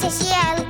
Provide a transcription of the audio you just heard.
social.